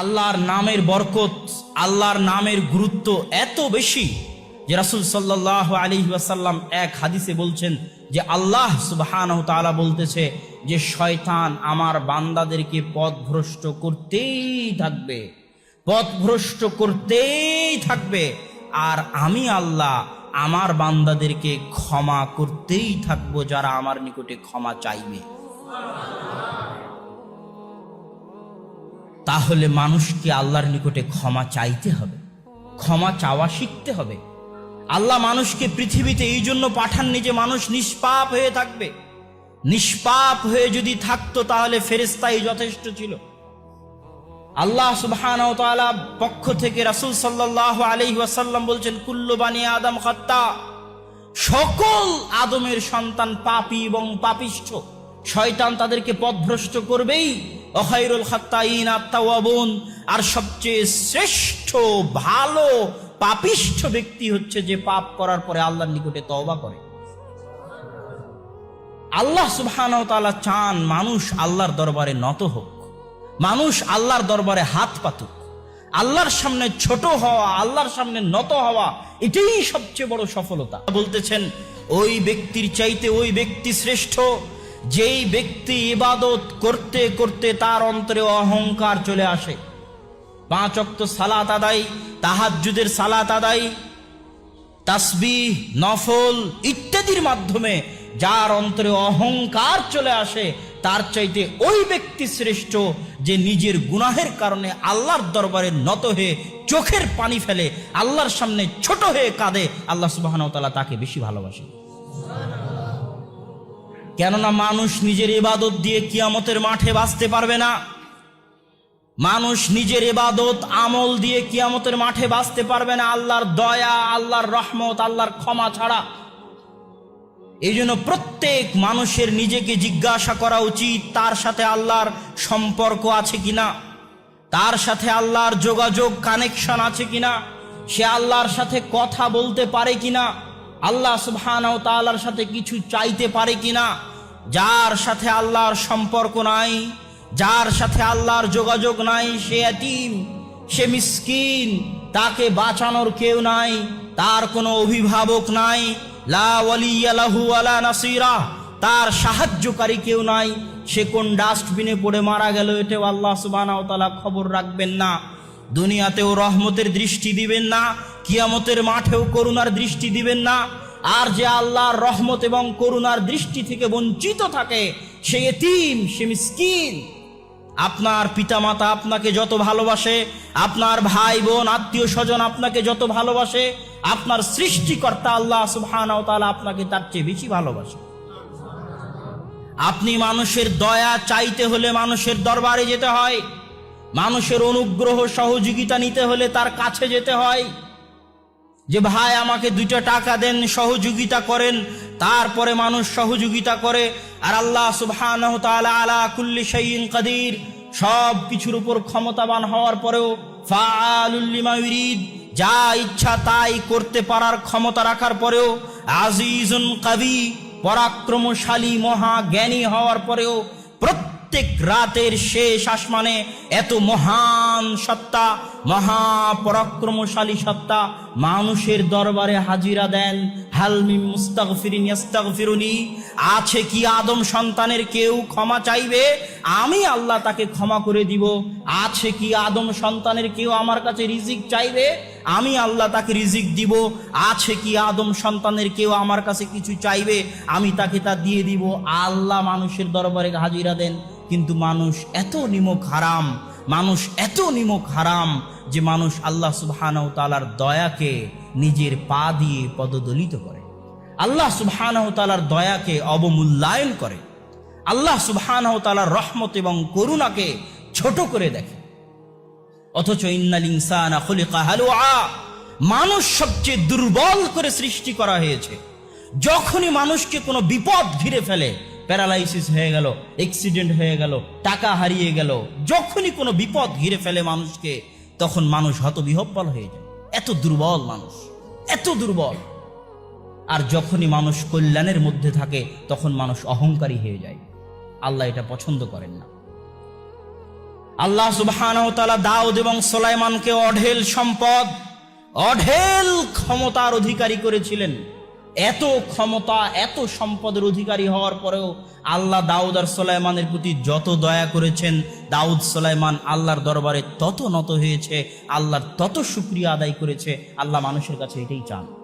আল্লাহর নামের বরকত, আল্লাহর নামের গুরুত্ব এত বেশি যে রাসুল সাল্লাহ আলী ওয়াসাল্লাম এক হাদিসে বলছেন যে আল্লাহ সুবহান তাআলা বলতেছে যে শয়তান আমার বান্দাদেরকে পথভ্রষ্ট করতেই থাকবে, পথভ্রষ্ট করতেই থাকবে আর আমি আল্লাহ আমার বান্দাদেরকে ক্ষমা করতেই থাকব যারা আমার নিকটে ক্ষমা চাইবে। তাহলে মানুষকে আল্লাহর নিকটে ক্ষমা চাইতে হবে। ক্ষমা চাওয়া শিখতে হবে। আল্লাহ মানুষকে পৃথিবীতে এই জন্য পাঠাননি যে মানুষ নিষ্পাপ হয়ে থাকবে। নিষ্পাপ হয়ে যদি থাকতো তাহলে ফেরেস্তাই যথেষ্ট ছিল। আল্লাহ সুবহান পক্ষ থেকে রাসূল সাল্লাহ আলাইহি ওয়াসাল্লাম বলছেন, কুল্লু বানি আদম হত্যা সকল আদমের সন্তান পাপী এবং পাপিষ্ঠ। শয়তান তাদেরকে পথভ্রষ্ট করবেই। আর সবচেয়ে শ্রেষ্ঠ, ভালো, পাপিষ্ঠ ব্যক্তি হচ্ছে যে পাপ করার পরে আল্লাহর নিকটে তওবা করে। আল্লাহ সুবহান তাআলা চান মানুষ আল্লাহর দরবারে নত হোক। মানুষ আল্লাহর দরবারে হাত পাতুক। আল্লাহর সামনে ছোট হওয়া, আল্লাহর সামনে নত হওয়া, এটাই সবচেয়ে বড় সফলতা। বলতেছেন, ওই ব্যক্তির চাইতে ওই ব্যক্তি শ্রেষ্ঠ যেই ব্যক্তি ইবাদত করতে করতে তার অন্তরে অহংকার চলে আসে। পাঁচ অক্ত সালাত আদায়, তাহাজ্জুদের সালাত আদায় তাসবি নফল ইত্যাদির মাধ্যমে যার অন্তরে অহংকার চলে আসে, তার চাইতে ওই ব্যক্তি শ্রেষ্ঠ যে নিজের গুনাহের কারণে আল্লাহর দরবারে নত হয়ে চোখের পানি ফেলে, আল্লাহর সামনে ছোট হয়ে কাঁদে, আল্লাহ সুবাহ তাকে বেশি ভালোবাসে। কেননা মানুষ নিজের ইবাদত দিয়ে কিয়ামতের মাঠে বাঁচতে পারবে না। মানুষ নিজের ইবাদত, আমল দিয়ে কিয়ামতের মাঠে বাঁচতে পারবে না। আল্লাহর দয়া, আল্লাহর রহমত, আল্লাহর ক্ষমা ছাড়া। এই জন্য প্রত্যেক মানুষের নিজেকে জিজ্ঞাসা করা উচিত, তার সাথে আল্লাহর সম্পর্ক আছে কিনা? তার সাথে আল্লাহর যোগাযোগ কানেকশন আছে কিনা? সে আল্লাহর সাথে কথা বলতে পারে কিনা? আল্লাহ সুবহানাহু তাআলার সাথে কিছু চাইতে পারে কিনা? যার সাথে আল্লাহর সম্পর্ক নাই, যার সাথে আল্লাহর যোগাযোগ নাই, সে এতিম, সে মিসকিন, তাকে বাঁচানোর কেউ নাই, তার কোনো অভিভাবক নাই, লা নাসিরা, তার সাহায্যকারী কেউ নাই, সে কোন ডাস্টবিনে পড়ে মারা গেল এটাও আল্লাহ তাআলা খবর রাখবেন না। দুনিয়াতেও রহমতের দৃষ্টি দিবেন না কিয়ামতের মাঠেও করুণার দৃষ্টি দিবেন না। আর যে আল্লাহর রহমত এবং করুণার দৃষ্টি থেকে বঞ্চিত থাকে, সে এতিম, সে মিসকিন। আপনার পিতামাতা আপনাকে যত ভালোবাসে, আপনার ভাই বোন, আত্মীয় স্বজন আপনাকে যত ভালোবাসে, আপনার সৃষ্টিকর্তা আল্লাহ সুবহানাহু আপনাকে তার চেয়ে বেশি ভালোবাসে। আপনি মানুষের দয়া চাইতে হলে মানুষের দরবারে যেতে হয়। মানুষের অনুগ্রহ সহযোগিতা নিতে হলে তার কাছে যেতে হয়। যে ভাই আমাকে দুইটা টাকা দেন, সহযোগিতা করেন, তারপরে মানুষ সহযোগিতা করে, আর আল্লাহ সুবহানাহু তাআলা আলা কুল্লি শাইইন কাদির। সব কিছুর উপর ক্ষমতাবান হওয়ার পরেও ফাআলুল লিমা ইউরিদ, যা ইচ্ছা তাই করতে পারার ক্ষমতা রাখার পরেও আজিজুন কাবি, পরাক্রমশালী মহা জ্ঞানী হওয়ার পরেও প্রত্যেক রাতের শেষ আসমানে এত মহান সত্তা, মহাপরাক্রমশালী সত্তা মানুষের দরবারে হাজিরা দেন। হালমি আছে কি আদম সন্তানের কেউ ক্ষমা চাইবে? আমি আল্লাহ তাকে ক্ষমা করে দিব। আছে কি আদম সন্তানের কেউ আমার কাছে রিজিক চাইবে? আমি আল্লাহ তাকে রিজিক দিব। আছে কি আদম সন্তানের কেউ আমার কাছে কিছু চাইবে? আমি তাকে তা দিয়ে দিব। আল্লাহ মানুষের দরবারে হাজিরা দেন। কিন্তু মানুষ এত নিমক হারাম, মানুষ এত নিমক হারাম যে মানুষ আল্লাহ সুবহানাহু তাআলার দয়াকে নিজের পা দিয়ে পদদলিত করে। আল্লাহ সুবহানাহু তাআলার দয়াকে অবমূল্যায়ন করে। আল্লাহ সুবহানাহু তাআলার রহমত এবং করুণাকে ছোট করে দেখে। অথচ ইন্নাল ইনসানা খুলিকা হালুআ মানুষ সবচেয়ে দুর্বল করে সৃষ্টি করা হয়েছে। যখনই মানুষকে কোনো বিপদ ঘিরে ফেলে প্যারালাইসিস হয়ে গেল অ্যাক্সিডেন্ট হয়ে গেল, টাকা হারিয়ে গেল। যখনই কোনো বিপদ ঘিরে ফেলে মানুষকে, তখন মানুষ হতবিহব্বল হয়ে যায়। এত দুর্বল মানুষ, এত দুর্বল। আর যখনই মানুষ কল্যাণের মধ্যে থাকে, তখন মানুষ অহংকারী হয়ে যায়। আল্লাহ এটা পছন্দ করেন না। আল্লাহ সুবহানাহু দাউদ এবং সোলাইমানকে অঢেল সম্পদ, অঢেল ক্ষমতার অধিকারী করেছিলেন। এত ক্ষমতা, এত সম্পদের অধিকারী হওয়ার পরেও আল্লাহ দাউদ আর সোলাইমানের প্রতি যত দয়া করেছেন, দাউদ সোলাইমান আল্লাহর দরবারে তত নত হয়েছে, আল্লাহর তত সুক্রিয়া আদায় করেছে, আল্লাহ মানুষের কাছে এটাই চান।